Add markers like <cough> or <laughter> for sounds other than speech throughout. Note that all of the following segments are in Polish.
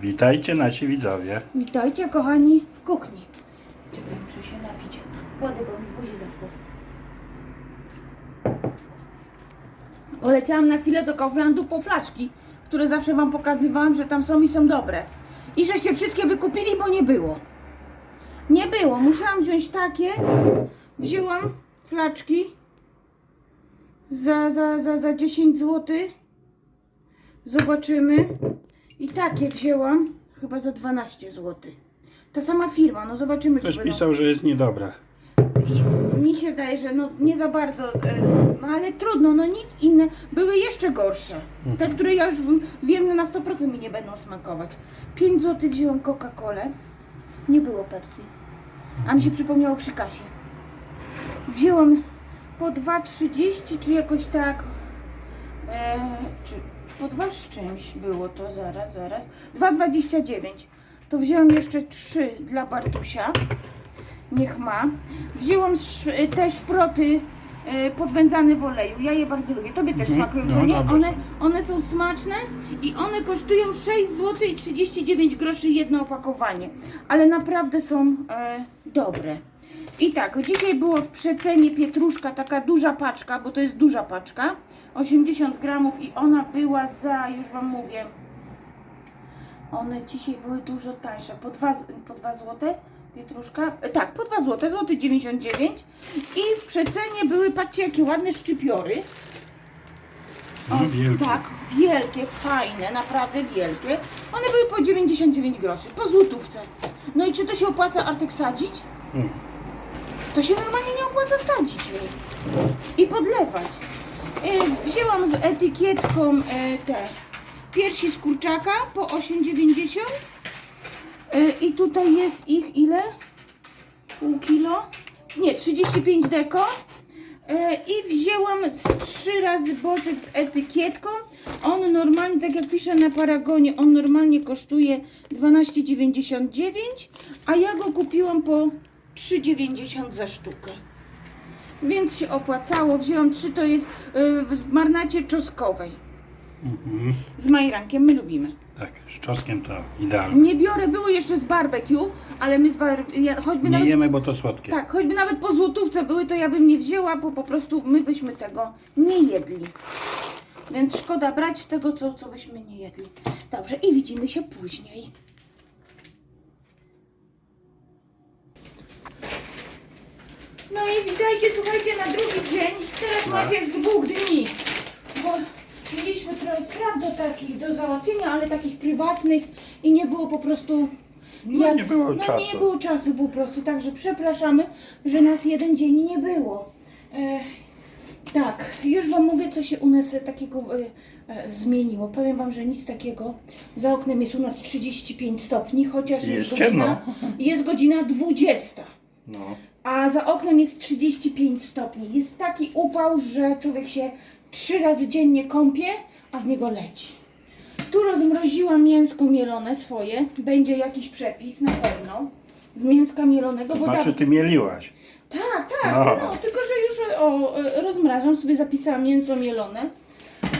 Witajcie nasi widzowie. Witajcie kochani w kuchni. Czekaj, muszę się napić wody, bo mi w buzi zaschło. Poleciałam na chwilę do Kauflandu po flaczki, które zawsze wam pokazywałam, że tam są i są dobre. I że się wszystkie wykupili, bo nie było. Nie było. Musiałam wziąć takie. Wzięłam flaczki za, za, za, za 10 zł. Zobaczymy. I takie wzięłam chyba za 12 zł. Ta sama firma, no zobaczymy Ktoś czy będą. pisał, że jest niedobra. I mi się zdaje, że no nie za bardzo, e, no ale trudno, no nic inne. Były jeszcze gorsze. Te, które ja już w- wiem, że na 100% mi nie będą smakować. 5 zł wzięłam Coca-Colę. Nie było Pepsi. A mi się przypomniało przy kasie. Wzięłam po 2,30 czy jakoś tak. E, czy po 2 z czymś było to, zaraz, zaraz. 2,29. To wzięłam jeszcze 3 dla Bartusia. Niech ma. Wzięłam sz, te szproty e, podwędzane w oleju. Ja je bardzo lubię. Tobie też Mhm. smakują, No, co nie? dobre One, są. one są smaczne i one kosztują 6 zł i 39 groszy jedno opakowanie. Ale naprawdę są e, dobre. I tak, dzisiaj było w przecenie pietruszka, taka duża paczka, bo to jest duża paczka. 80 gramów i ona była za, już wam mówię, one dzisiaj były dużo tańsze. Po 2, po 2 zł pietruszka. e, Tak, po 2 zł, złoty 99. I w przecenie były, patrzcie jakie ładne szczypiory. O, No, wielkie. tak, wielkie, fajne, naprawdę wielkie. One były po 99 groszy, po złotówce. No i czy to się opłaca Artek sadzić? Mm. To się normalnie nie opłaca sadzić. I podlewać. E, wzięłam z etykietką e, te piersi z kurczaka po 8,90 e, i tutaj jest ich ile? Pół kilo? Nie, 35 deko. I wzięłam trzy razy boczek z etykietką. On normalnie, tak jak pisze na paragonie, on normalnie kosztuje 12,99, a ja go kupiłam po 3,90 za sztukę. Więc się opłacało. Wzięłam trzy, to jest y, w marnacie czosnkowej. Mhm. Z majrankiem, my lubimy. Tak, z czosnkiem to idealnie. Nie biorę, były jeszcze z barbecue, ale my z bar... ja, choćby Nie nawet... jemy, bo to słodkie. Tak, choćby nawet po złotówce były, to ja bym nie wzięła, bo po prostu my byśmy tego nie jedli. Więc szkoda brać tego, co, co byśmy nie jedli. Dobrze, i widzimy się później. No i witajcie, słuchajcie, na drugi dzień. Teraz No. macie z dwóch dni. Bo mieliśmy trochę spraw do takich, do załatwienia, ale takich prywatnych i nie było po prostu... No, nie było no, czasu. nie było czasu po prostu, także przepraszamy, że nas jeden dzień nie było. E, tak, już Wam mówię, co się u nas takiego e, e, zmieniło. Powiem Wam, że nic takiego. Za oknem jest u nas 35 stopni, chociaż jest, Jest godzina, jest godzina 20. No. A za oknem jest 35 stopni. Jest taki upał, że człowiek się trzy razy dziennie kąpie, a z niego leci. Tu rozmroziłam mięsko mielone swoje. Będzie jakiś przepis na pewno. Z mięska mielonego, bo Znaczy tak, ty mieliłaś. tak, tak, No. no. tylko że już o, e, rozmrażam, sobie zapisałam mięso mielone.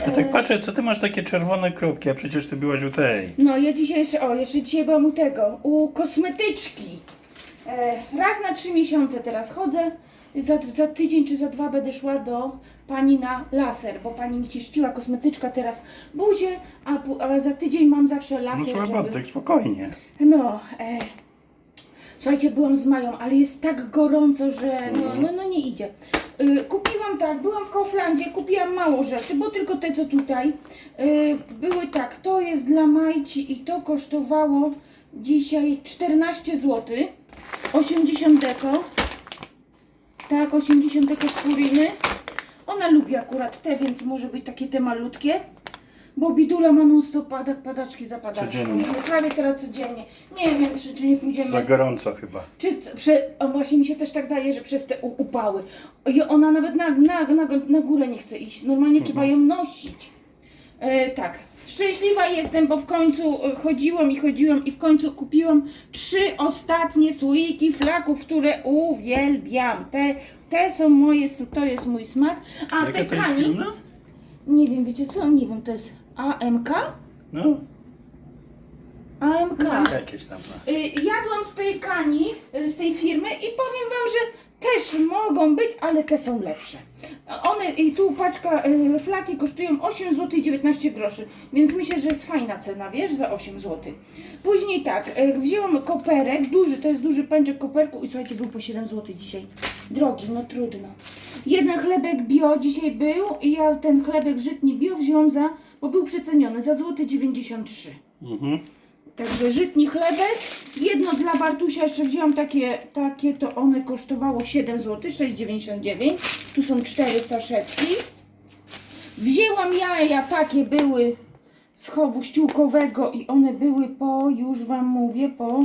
Ja tak patrzę, co ty masz takie czerwone kropki, a przecież ty byłaś u tej. No, ja dzisiaj jeszcze, o, jeszcze dzisiaj byłam u tego, u kosmetyczki. E, raz na trzy miesiące teraz chodzę. Za, za tydzień czy za dwa będę szła do pani na laser, bo pani mi ciszczyła kosmetyczka teraz buzię, a, a za tydzień mam zawsze No laser, słuchaj, żeby... Spokojnie. No, e, słuchajcie, byłam z Mają, ale jest tak gorąco, że no, no, no nie idzie. Y, kupiłam tak, byłam w Kauflandzie, kupiłam mało rzeczy, bo tylko te co tutaj. Y, były tak, to jest dla Majci i to kosztowało dzisiaj 14 zł. 80 deko. Tak, 80 deko skóriny. Ona lubi akurat te, więc może być takie te malutkie. Bo bidula ma non stop padak, padaczki za padaczką. Codziennie. No, prawie teraz codziennie. Nie wiem, czy, czy nie pójdziemy. Za gorąco chyba. Czy t- prze, o, właśnie mi się też tak daje, że przez te u, upały. I ona nawet na, na, na, na górę nie chce iść. Normalnie trzeba ją nosić. E, tak. Szczęśliwa jestem, bo w końcu e, chodziłam i chodziłam i w końcu kupiłam trzy ostatnie słoiki flaków, które uwielbiam. Te, te są moje, to jest mój smak. A Jaka te to jest kani, firma? nie wiem, wiecie co? Nie wiem, to jest AMK? No. AMK. Jakieś tam. No. Y, Jadłam z tej kani, y, z tej firmy i powiem wam, że mogą być, ale te są lepsze. One, i tu paczka, y, flaki kosztują 8 zł i 19 groszy, więc myślę, że jest fajna cena, wiesz, za 8 zł. Później tak, y, wzięłam koperek, duży, to jest duży pęczek koperku i słuchajcie, był po 7 zł dzisiaj. Drogi, no trudno. Jeden chlebek bio dzisiaj był i ja ten chlebek żytni bio wzięłam za, bo był przeceniony, za złoty 93 Mhm. Także żytni chlebek. Jedno dla Bartusia jeszcze wziąłam takie, takie to one kosztowało 7 zł, 6,99. Tu są cztery saszetki. Wzięłam jaja, takie były z chowu ściółkowego i one były po, już wam mówię, po,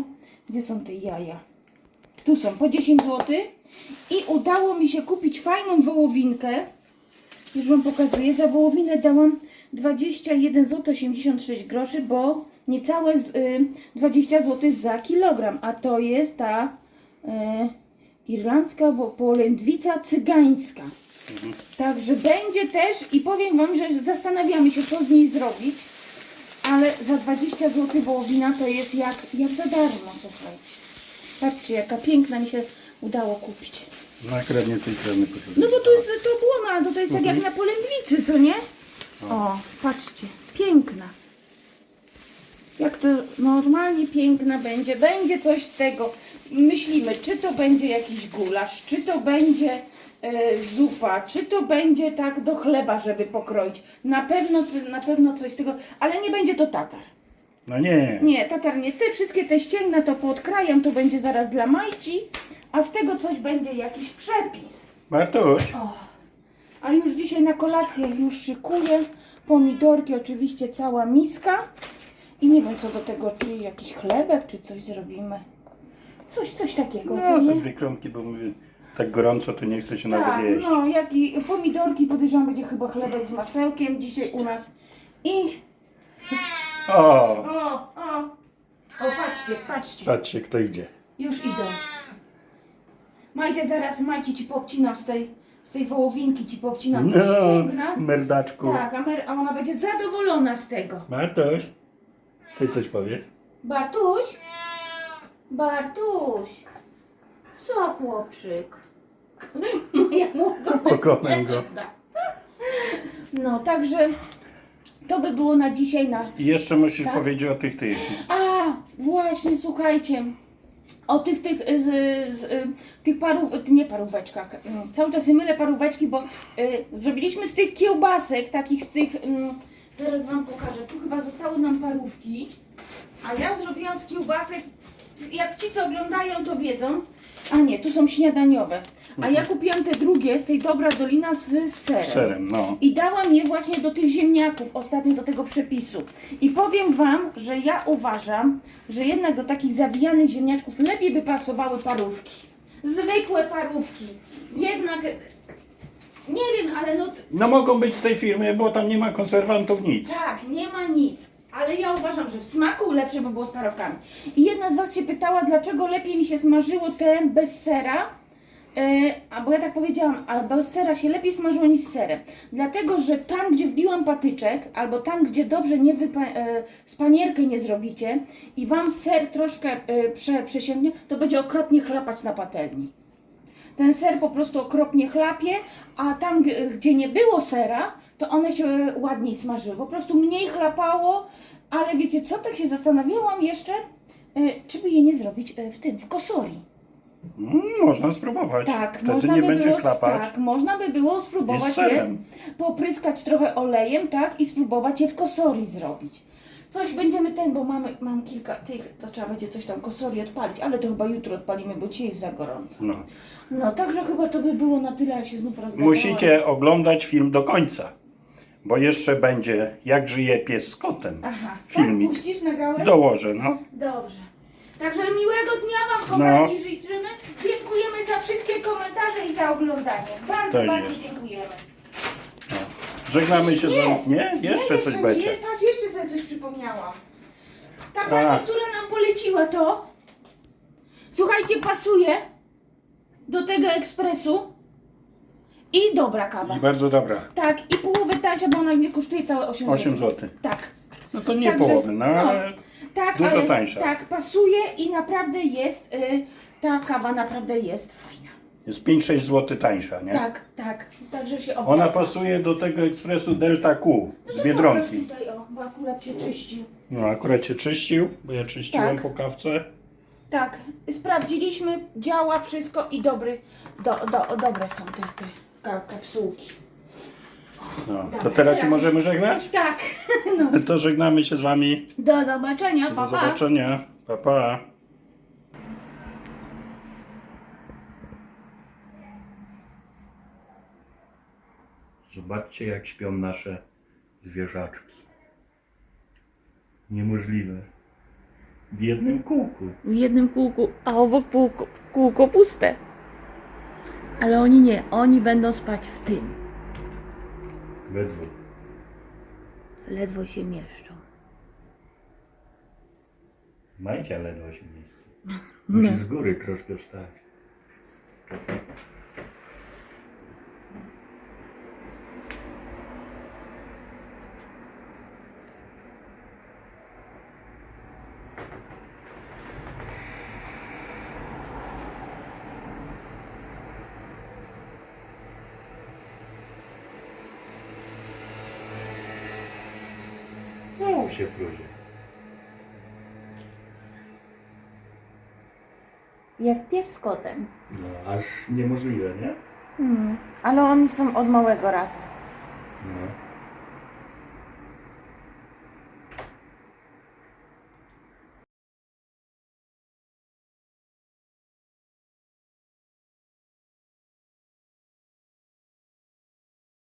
gdzie są te jaja? Tu są, po 10 zł. I udało mi się kupić fajną wołowinkę. Już Wam pokazuję. Za wołowinę dałam 21 zł 86 groszy, bo niecałe z, y, 20 zł za kilogram. A to jest ta y, irlandzka polędwica cygańska. Także będzie też i powiem Wam, że zastanawiamy się, co z niej zrobić. Ale za 20 zł wołowina to jest jak, jak za darmo, słuchajcie. Patrzcie, jaka piękna mi się udało kupić. No z tej strony poszedłem. No bo tu jest to błona, to, to jest tak jak na polędwicy, co nie? O, patrzcie, piękna. Jak to normalnie piękna będzie, będzie coś z tego. Myślimy, czy to będzie jakiś gulasz, czy to będzie e, zupa, czy to będzie tak do chleba, żeby pokroić. Na pewno, na pewno coś z tego, ale nie będzie to tatar. No nie. Nie, tatar nie. Te wszystkie te ścięgna to podkrajam, to będzie zaraz dla Majci, a z tego coś będzie jakiś przepis. Bartuś. O, a już dzisiaj na kolację już szykuję. Pomidorki, oczywiście cała miska. I nie wiem co do tego, czy jakiś chlebek, czy coś zrobimy. Coś, coś takiego, No, co za nie? dwie kromki, bo mówię, tak gorąco to nie chce się Tak, nawet jeść. no, jak i pomidorki, podejrzewam, będzie chyba chlebek z masełkiem dzisiaj u nas. I, O, o, o, o, patrzcie, patrzcie. patrzcie kto idzie. Już idą. Majcie, zaraz Majcie ci popcinam z tej, z tej wołowinki, ci popcinam No, ścięgna. merdaczku. Tak, a, mer- a ona będzie zadowolona z tego. Bartuś, ty coś powiesz? Bartuś? Bartuś? Co chłopczyk? <laughs> Ja mogę. <laughs> Pokonam go. No, także to by było na dzisiaj na... I jeszcze musisz Tak? powiedzieć o tych tych. A, właśnie, słuchajcie. O tych, tych, y, z, z, y, tych parów, nie paróweczkach. mm, Cały czas mylę paróweczki, bo y, zrobiliśmy z tych kiełbasek, takich z tych, mm, zaraz wam pokażę, tu chyba zostały nam parówki, a ja zrobiłam z kiełbasek, jak ci co oglądają to wiedzą, a nie, tu są śniadaniowe, a ja kupiłam te drugie z tej Dobra Dolina z serem. Serem, no. I dałam je właśnie do tych ziemniaków, ostatnio do tego przepisu. I powiem Wam, że ja uważam, że jednak do takich zawijanych ziemniaczków lepiej by pasowały parówki. Zwykłe parówki. Jednak, nie wiem, ale no No mogą być z tej firmy, bo tam nie ma konserwantów nic. tak, nie ma nic. Ale ja uważam, że w smaku lepsze by było z parówkami. I jedna z Was się pytała, dlaczego lepiej mi się smażyło te bez sera. E, a bo ja tak powiedziałam, a bez sera się lepiej smażyło niż z serem. Dlatego, że tam, gdzie wbiłam patyczek, albo tam, gdzie dobrze nie wypa- e, spanierkę nie zrobicie i Wam ser troszkę e, prze, przesięgnie, to będzie okropnie chlapać na patelni. Ten ser po prostu okropnie chlapie, a tam, gdzie nie było sera, to one się ładniej smażyły. Po prostu mniej chlapało, ale wiecie co, tak się zastanawiałam jeszcze, e, czy by je nie zrobić e, w tym, w kosori. Mm, można spróbować. Tak, Wtedy można by było, klapać. tak, można by było spróbować je, popryskać trochę olejem, tak, i spróbować je w kosori zrobić. Coś będziemy ten, bo mamy, mam kilka tych, to trzeba będzie coś tam kosori odpalić, ale to chyba jutro odpalimy, bo dzisiaj jest za gorąco. No. No, także chyba to by było na tyle, ale się znów rozgadałam. Musicie oglądać film do końca, bo jeszcze będzie Jak żyje pies z kotem. Aha, filmik. tak, puścisz, nagrałeś? Dołożę, no. Dobrze. Także miłego dnia Wam, No. kochani, życzymy. Dziękujemy za wszystkie komentarze i za oglądanie. Bardzo, Tak bardzo jest. dziękujemy. Żegnamy się Nie, z Nie? Jeszcze nie, coś nie, będzie. Patrz, jeszcze sobie coś przypomniałam. Ta A. pani, która nam poleciła to, słuchajcie, pasuje do tego ekspresu i dobra kawa. I bardzo dobra. Tak, i połowę tańsza, bo ona nie kosztuje całe 8 zł. 8 zł. Tak. No to nie Także, połowy, no, no. ale Tak, Dużo ale tańsza. tak, pasuje i naprawdę jest, y, ta kawa naprawdę jest fajna. Jest 5-6 zł tańsza, nie? Tak, tak, także się opłaca. Ona pasuje do tego ekspresu Delta Q z Pokaż Biedronki. Tutaj, o, bo akurat się czyścił. No akurat się czyścił, bo ja czyściłem Tak. po kawce. Tak, sprawdziliśmy, działa wszystko i dobry, do, do, dobre są te, te ka- kapsułki. No, to Dobra, teraz się teraz- możemy żegnać? Tak, <laughs> no. To żegnamy się z Wami. Do zobaczenia, Do pa, pa. zobaczenia. Pa, pa. Zobaczcie, jak śpią nasze zwierzaczki. Niemożliwe. W jednym kółku. w jednym kółku, a obok kółko, kółko puste. Ale oni nie, oni będą spać w tym. Dwóch. Ledwo się mieszczą. Majcia ledwo się mieści. <laughs> Musi z góry troszkę wstać. Się w ludzie. Jak pies z kotem. No, aż niemożliwe, nie? Hmm. Ale oni są od małego razu. No.